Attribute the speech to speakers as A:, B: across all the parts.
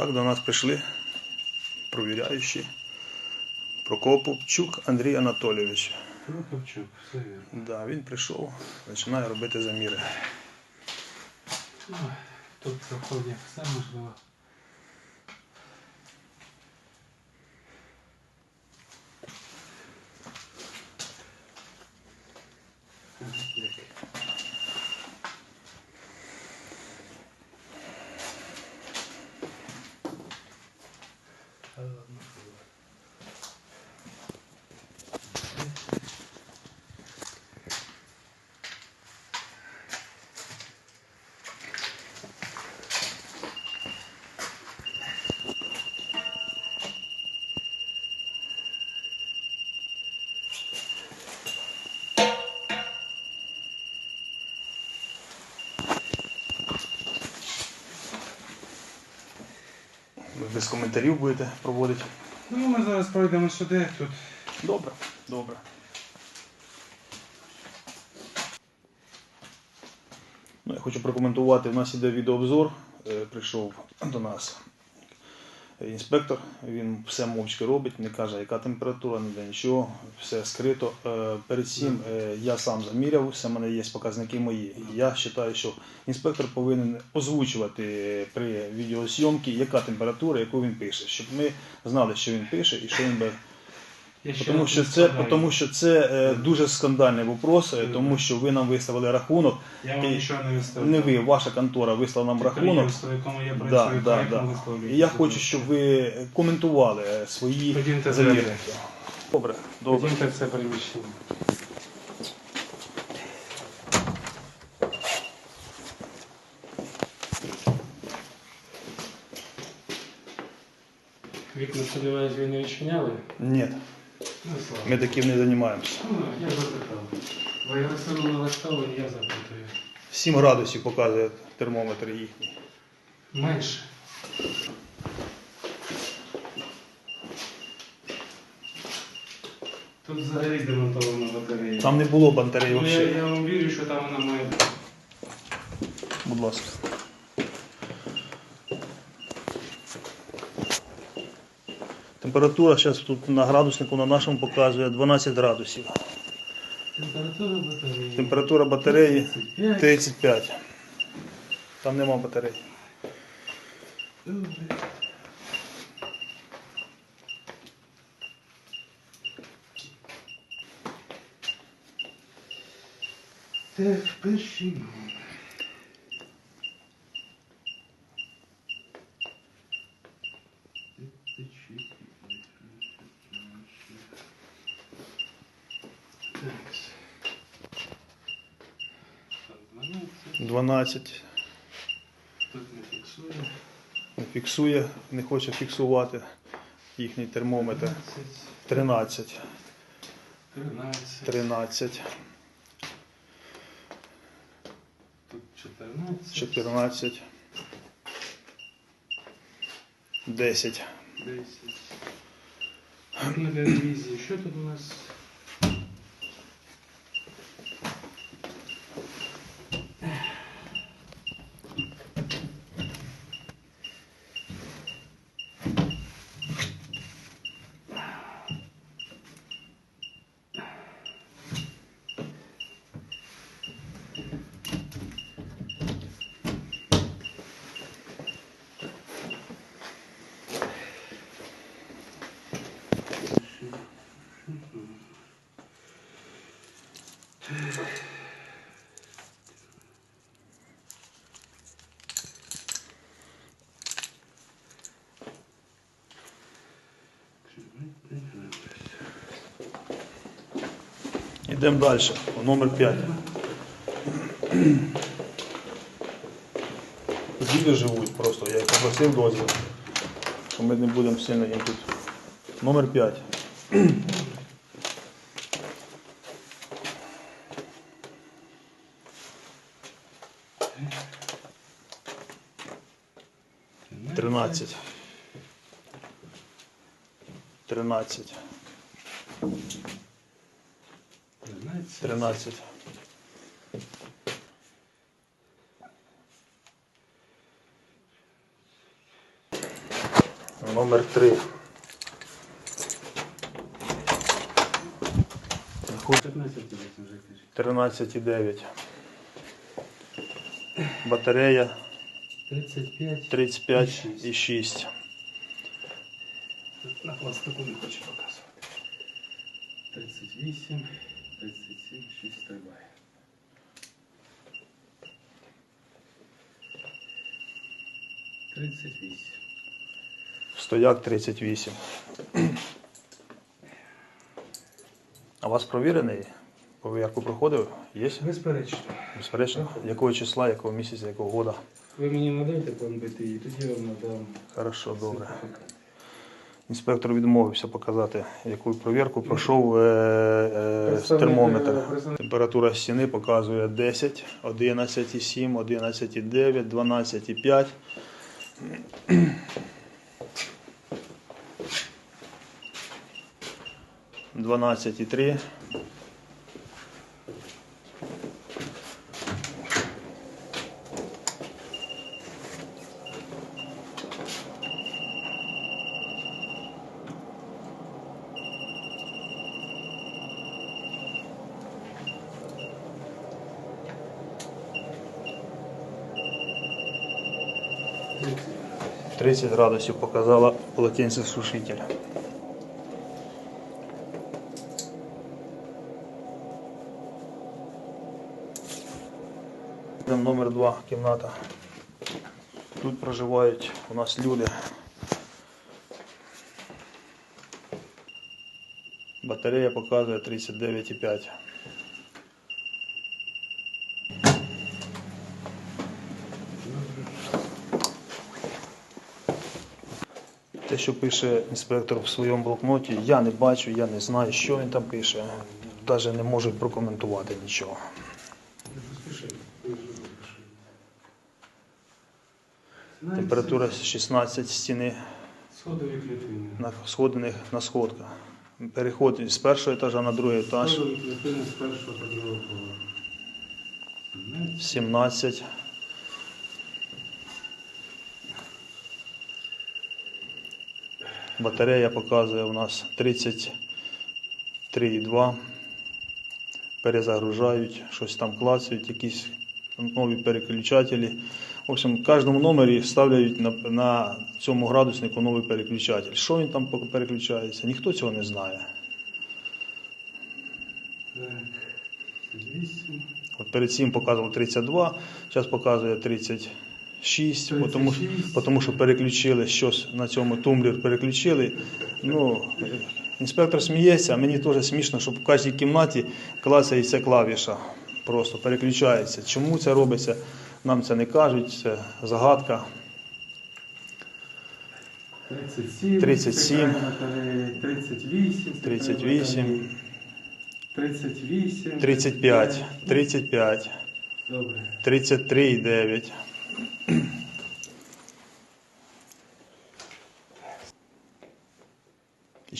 A: Так, до нас прийшли провіряючі Прокопчук Андрій Анатолійович.
B: Прокопчук, все вірно.
A: Да, він прийшов, починає робити заміри.
B: Ну, Тут проходить все можливо. Та ладно.
A: Ви без коментарів будете проводити.
B: Ну, ми зараз пройдемо сюди, тут
A: Добре, добре. Ну, я хочу прокоментувати. У нас іде відеообзор. Е, Прийшов до нас інспектор. Він все мовчки робить, не каже, яка температура, ніде нічого, все скрито. Е, Перед цим е, я сам заміряв, все в мене є показники мої. Я вважаю, що інспектор повинен озвучувати при відеосйомці, яка температура, яку він пише, щоб ми знали, що він пише і що він би
B: Я ще
A: тому
B: раз
A: що це,
B: представляю.
A: тому що це е, дуже скандальний вопрос, е, тому що ви нам виставили рахунок.
B: Я вам
A: і
B: нічого не виставляю.
A: Не ви, ваша контора вислала нам рахунок.
B: Підприємство, в якому я
A: Да,
B: працюю,
A: да,
B: коректно
A: да. І я хочу, щоб ви коментували е, свої
B: Ходімте
A: заміри.
B: заміри.
A: Добре, добре.
B: Ходімте в це приміщення. Вікна, сподіваюсь, ви не відчиняли?
A: Ні. Ми таким не займаємося.
B: Ну, я запитав. Ви агресивно налаштовані, я запитую.
A: 7 градусів показує термометр їхній.
B: Менше. Тут взагалі демонтована батарея.
A: Там не було батареї
B: Ну, я,
A: взагалі.
B: я вам вірю, що там вона має.
A: Будь ласка. Температура зараз тут на градуснику на нашому показує 12 градусів.
B: Температура батареї.
A: Температура батареї
B: 35.
A: 35. Там нема батареї.
B: Так, перший номер. Так. Так, 12.
A: 12.
B: Тут не фіксує.
A: Не фіксує, не хоче фіксувати їхній термометр.
B: 13.
A: 13.
B: 13.
A: 13.
B: Тут 14.
A: 14. 10.
B: 10. На ревізії. Що тут у нас?
A: Йдемо далі. Номер 5. Діти живуть просто. Я їх попросив дозвіл. Що ми не будемо сильно їм тут. Номер 5. Тринадцять. Тринадцять.
B: 13.
A: Тринадцять.
B: 14.
A: Номер 3.
B: 15 вже кажуть.
A: 13,9. Батарея
B: 35.
A: 35,6.
B: На пластику не хочу показувати. 38, 37, 6 стрибає. Тридцять вісім.
A: Стояк 38. А у вас провірений? Повірку проходив? Є?
B: Безперечно.
A: Безперечно. Якого числа, якого місяця, якого года?
B: Ви мені надайте план БТІ, тоді я вам надам.
A: Хорошо, добре. Інспектор відмовився показати, яку провірку пройшов е, е, термометр.
B: е,
A: Температура стіни показує 10, 11,7, 11,9, 12,5. Дванадцять і три. 30 градусів показала полотенце сушитель. Йдемо Номер 2 кімната. Тут проживають у нас люди. Батарея показує 39,5. що пише інспектор в своєму блокноті, я не бачу, я не знаю, що він там пише. Навіть не можу прокоментувати нічого. Температура 16 стіни на сходних на сходках. Переход з першого етажа на другий етаж. 17. Батарея показує у нас 33,2. Перезагружають, щось там клацають, якісь нові переключателі. В общем, в кожному номері ставлять на на цьому градуснику новий переключатель. Що він там переключається, ніхто цього не знає. От перед цим показував 32, зараз показує 30. 6, тому, тому що переключили щось на цьому тумблер переключили. Ну, Інспектор сміється, а мені теж смішно, що в кожній кімнаті клацається клавіша, просто переключається. Чому це робиться, нам це не кажуть, це загадка.
B: 37,
A: 37
B: 38,
A: 38,
B: 38,
A: 35, 35, 33,9.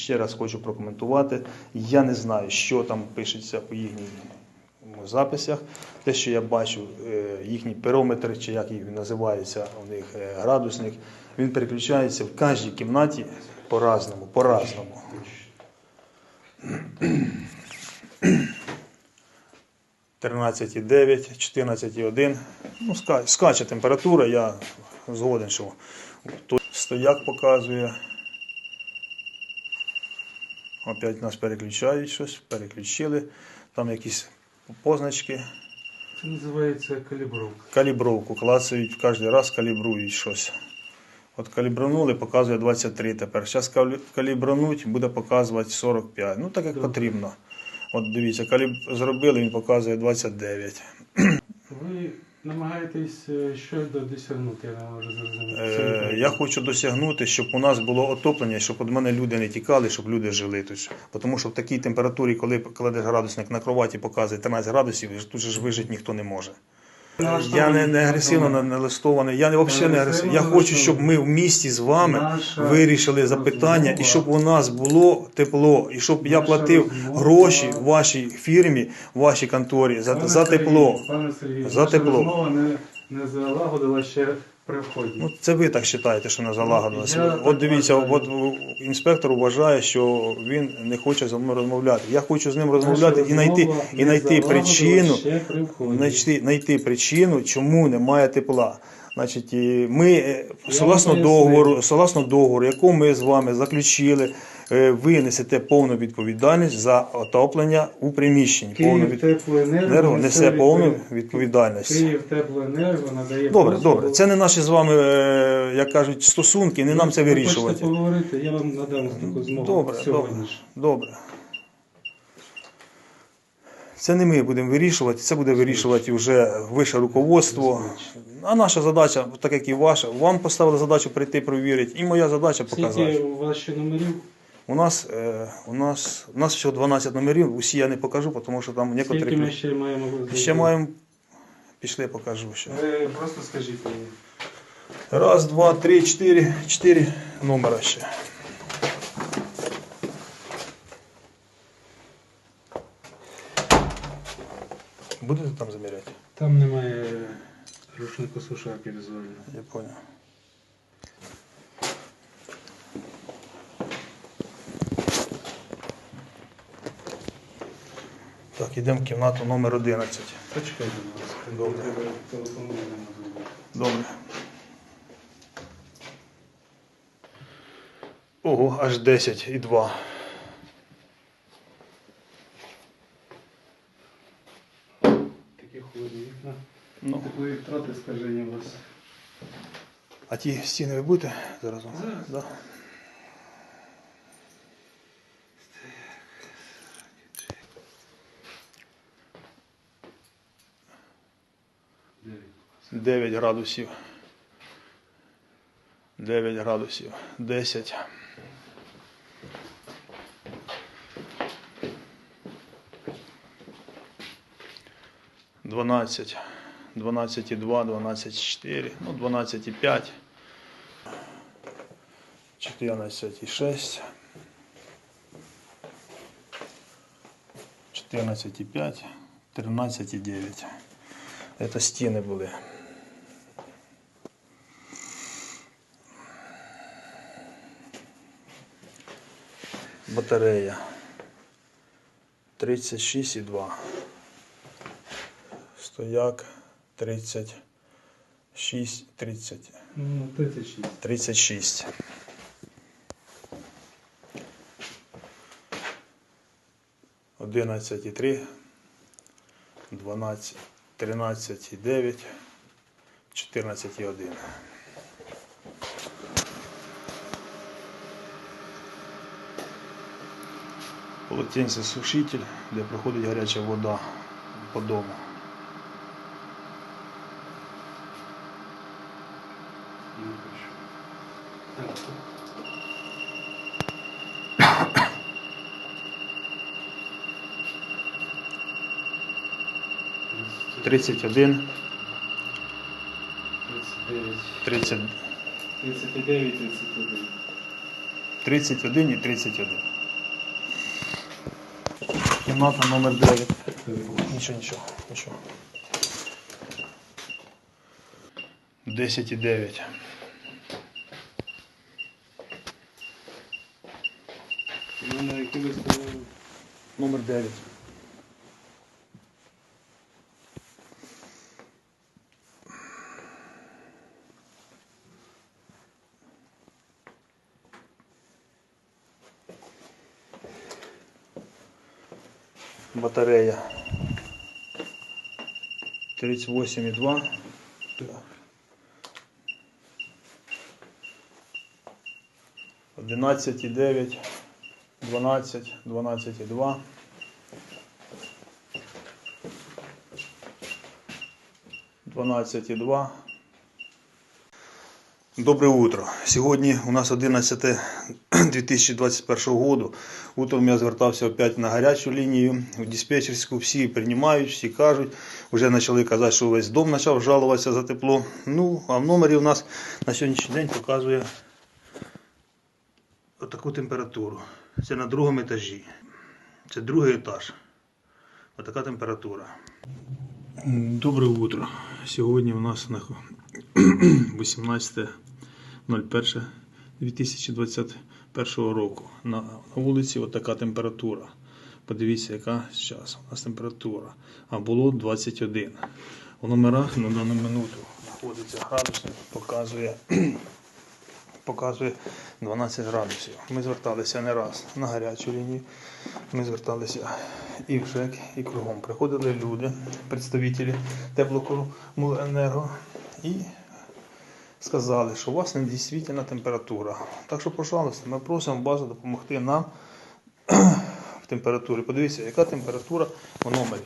A: Ще раз хочу прокоментувати. Я не знаю, що там пишеться у їхніх записах. Те, що я бачу, е, їхній периметр, чи як він називається, у них е, градусник, він переключається в кожній кімнаті по-разному, по-разному. Тринадцять 9, 14,1. Ну, скаче температура, я згоден, що стояк показує. Опять нас переключають щось, переключили. Там якісь позначки.
B: Це називається калібровка.
A: Калібровку клацають, кожен раз калібрують щось. От калібранули, показує 23 тепер. Зараз калібрануть, буде показувати 45. Ну так як
B: Добре.
A: потрібно. От дивіться, каліб зробили, він показує 29.
B: Ви намагаєтесь щось що досягнути, я не можу зрозуміти.
A: Е, я хочу досягнути, щоб у нас було отоплення, щоб від мене люди не тікали, щоб люди жили тут. Тому що в такій температурі, коли кладеш градусник на кроваті, показує 13 градусів, тут же ж вижити ніхто не може. Я не, не агресивно на- налаштований, я не взагалі не агресивний. Я хочу, щоб ми в місті з вами вирішили запитання, і щоб у нас було тепло, і щоб я платив гроші вашій фірмі, вашій конторі за, за тепло.
B: Пане Сергію,
A: За тепло.
B: не, не залагодила ще при вході.
A: Ну, це ви так вважаєте, що не залагано.
B: Я
A: От дивіться, от інспектор вважає, що він не хоче зі мною розмовляти. Я хочу з ним розмовляти і знайти, і знайти причину, знайти, знайти причину, чому немає тепла. Значить, ми е, согласно договору, согласно договору, яку ми з вами заключили, е, ви несете повну відповідальність за отоплення у приміщенні. Повну від...
B: теплоенерго
A: Енерго несе повну відповідальність.
B: Київ теплоенерго надає
A: Добре,
B: послугу.
A: добре. Це не наші з вами, е, як кажуть, стосунки, не нам це вирішувати.
B: Хочете поговорити, я вам надам таку змогу
A: Добре,
B: сьогодні
A: добре. Добре. Це не ми будемо вирішувати, це буде вирішувати вже вище руководство. А наша задача, так як і ваша, вам поставили задачу прийти провірити, і моя задача
B: Скільки у вас ще номерів?
A: У нас, е, у нас, у нас всього 12 номерів, усі я не покажу, тому що там
B: Скільки ми ще маємо?
A: Ще маємо. Пішли, покажу ще.
B: Ви просто скажіть мені.
A: Раз, два, три, чотири. Чотири номера ще. Будете там заміряти?
B: Там немає рушнику сушарки візуально.
A: Я понял. Так, йдемо в кімнату номер 11.
B: Почекайте, будь ласка.
A: Добре. Добре. Ого, аж 10 і 2.
B: Такі холодні вікна.
A: Ну.
B: Такої втрати у вас.
A: А ті стіни ви будете зараз?
B: Зараз.
A: Да.
B: Дев'ять.
A: градусів. 9 градусів. 10. Дванадцять. Дванадцять і два, дванадцять і чотири, ну, дванадцять і п'ять. Чотирнадцять і шесть. Чотирнадцять і п'ять. Тринадцять і дев'ять. Це стіни були. Батарея. 36,2. Стояк 36, 30,
B: Ну, 36.
A: 36. Одинадцять і три, дванадцять, тринадцять і дев'ять, чотирнадцять і один. Полотенце сушитель, де проходить гаряча вода по дому. 31, 30,
B: 39, 31.
A: 31 і 31. Кімната номер 9. Нічого, нічого, нічого. 10 і 9. Номер 9. Батарея. 38,2. Одинадцять і дев'ять, дванадцять, дванадцять і два. Дванадцять і два. Доброе утро. Сьогодні у нас 11 2021 року. Утром я звертався опять на гарячу лінію в диспетчерську. Всі приймають, всі кажуть. Вже почали казати, що весь дом почав жалуватися за тепло. Ну, а в номері у нас на сьогоднішній день показує отаку температуру. Це на другому етажі. Це другий етаж. Отака температура. Доброе утро. Сьогодні у нас 18 01.2021 року. На вулиці отака температура. Подивіться, яка зараз у нас температура. А було 21. У номерах на дану минуту знаходиться градусник, показує показує 12 градусів. Ми зверталися не раз на гарячу лінію. Ми зверталися і в ЖЕК, і кругом. Приходили люди, представителі теплокомуненерго і сказали, що у вас не дійсна температура. Так що, пожалуйста, ми просимо вас допомогти нам в температурі. Подивіться, яка температура в номері.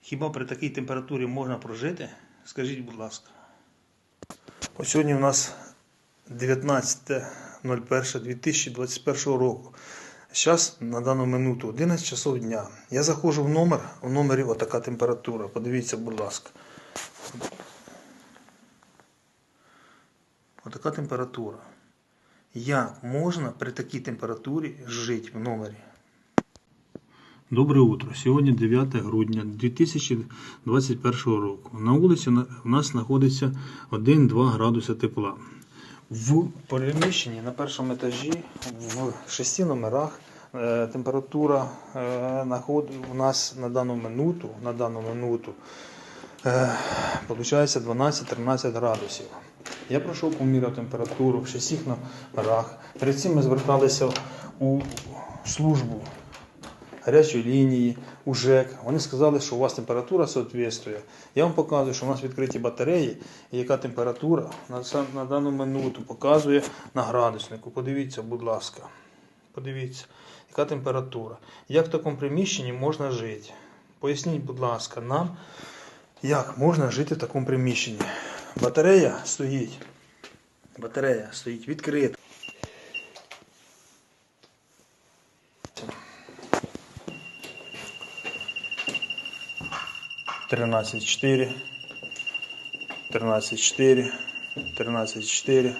A: Хіба при такій температурі можна прожити? Скажіть, будь ласка. Ось сьогодні у нас 19.01.2021 року. Зараз на дану минуту 11 часов дня. Я заходжу в номер, в номері отака температура. Подивіться, будь ласка. Отака температура. Як можна при такій температурі жити в номері? Добре утро. Сьогодні 9 грудня 2021 року. На вулиці у нас знаходиться 1-2 градуси тепла. В переміщенні на першому етажі в шести номерах е, температура е, у нас на дану минуту, на дану минуту Получається 12-13 градусів. Я пройшов поміряв температуру в шістих номерах. Перед цим ми зверталися у службу гарячої лінії, у ЖЕК. Вони сказали, що у вас температура соответствує. Я вам показую, що у нас відкриті батареї, і яка температура на дану минуту показує на градуснику. Подивіться, будь ласка. Подивіться, яка температура. Як в такому приміщенні можна жити? Поясніть, будь ласка, нам, як можна жити в такому приміщенні. Батарея стоїть. Батарея стоїть відкрита. Тринадцять чотири. Тринадцять чотири. Тринадцять чотири.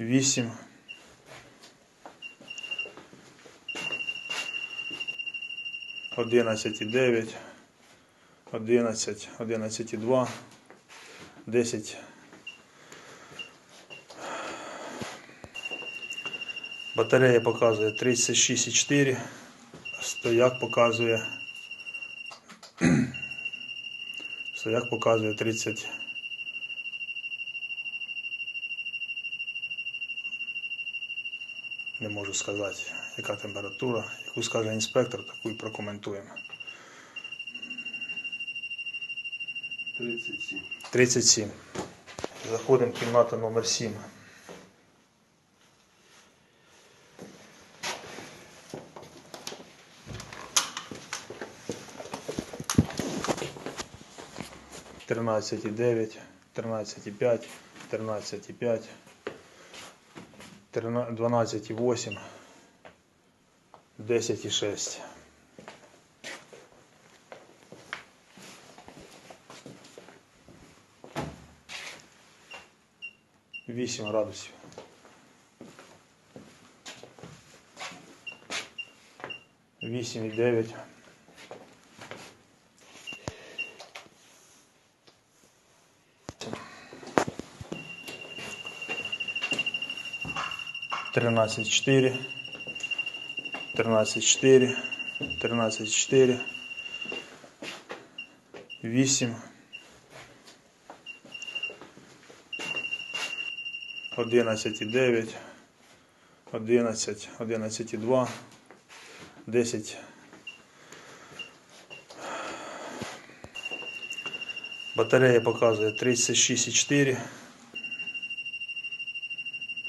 A: Вісім. Одинадцять і дев'ять. 11, 11 і 2, 10. Батарея показує 36,4, стояк показує стояк показує 30. Не можу сказати, яка температура, яку скаже інспектор, таку і прокоментуємо.
B: 37.
A: 37. Заходимо в кімнату номер 7. Тринадцять і дев'ять, тринадцять і п'ять, тринадцять і п'ять, дванадцять і восім, десять і шесть. Вісім градусів. Вісім і дев'ять. Тринадцять чотири. Тринадцять чотири. Тринадцять чотири. Вісім. 11,9, 11, 11,2, 10. Батарея показує 36,4,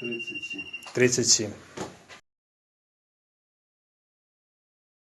B: 37.
A: 37.